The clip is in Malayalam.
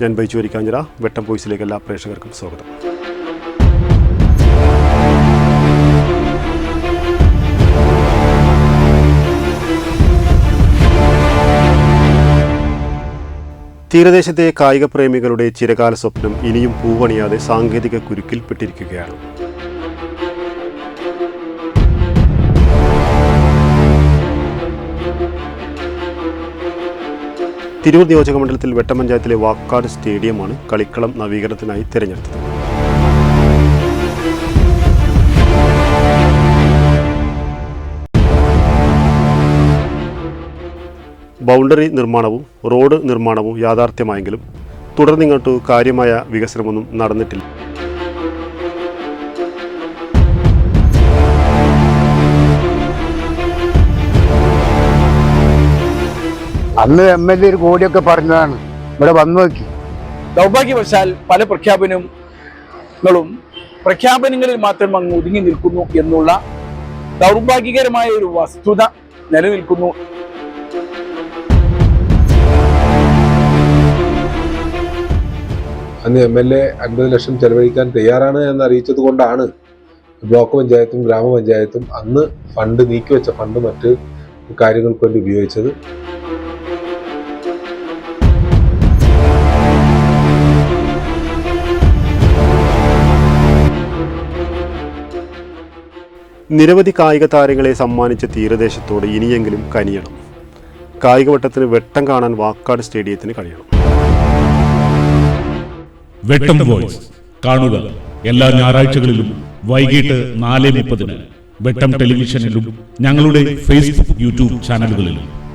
ഞാൻ ബൈച്ചുവരി കാഞ്ഞിറ വെട്ടം പോയിസിലേക്ക് എല്ലാ പ്രേക്ഷകർക്കും സ്വാഗതം. തീരദേശത്തെ കായിക പ്രേമികളുടെ ചിരകാല സ്വപ്നം ഇനിയും പൂവണിയാതെ സാങ്കേതിക കുരുക്കിൽപ്പെട്ടിരിക്കുകയാണ് തിരൂർ നിയോജക മണ്ഡലത്തിൽ വെട്ടപഞ്ചായത്തിലെ വാക്കാട് സ്റ്റേഡിയമാണ് കളിക്കളം നവീകരണത്തിനായി തിരഞ്ഞെടുത്തത്. ബൗണ്ടറി നിർമ്മാണവും റോഡ് നിർമ്മാണവും യാഥാർത്ഥ്യമായെങ്കിലും തുടർന്നിങ്ങോട്ട് കാര്യമായ വികസനമൊന്നും നടന്നിട്ടില്ല. അന്ന് എം എൽ എ ഒരു കോടിയൊക്കെ പറഞ്ഞതാണ്. ഇവിടെ വന്നു നോക്കി. ദൗർഭാഗ്യവശാൽ പല പ്രഖ്യാപനങ്ങളും പ്രഖ്യാപനങ്ങളിൽ മാത്രം അങ്ങ് ഒതുങ്ങി നിൽക്കുന്നു എന്നുള്ള ദൗർഭാഗ്യകരമായ ഒരു വസ്തുത നിലനിൽക്കുന്നു. അന്ന് എം എൽ എ അൻപത് ലക്ഷം ചെലവഴിക്കാൻ തയ്യാറാണ് എന്ന് അറിയിച്ചത് കൊണ്ടാണ് ബ്ലോക്ക് പഞ്ചായത്തും ഗ്രാമപഞ്ചായത്തും അന്ന് ഫണ്ട് നീക്കിവെച്ച ഫണ്ട് മറ്റ് കാര്യങ്ങൾക്ക് വേണ്ടി ഉപയോഗിച്ചത്. നിരവധി കായിക താരങ്ങളെ സമ്മാനിച്ച തീരദേശത്തോട് ഇനിയെങ്കിലും കനിയണം. കായികവട്ടത്തിന് വെട്ടം കാണാൻ വാക്കാട് സ്റ്റേഡിയത്തിന് കഴിയണം. വെട്ടം വോയിസ്. കാണുക എല്ലാ ഞായറാഴ്ചകളിലും വൈകിട്ട് നാല് മുപ്പതിന് വെട്ടം ടെലിവിഷനിലും ഞങ്ങളുടെ ഫേസ്ബുക്ക് യൂട്യൂബ് ചാനലുകളിലും.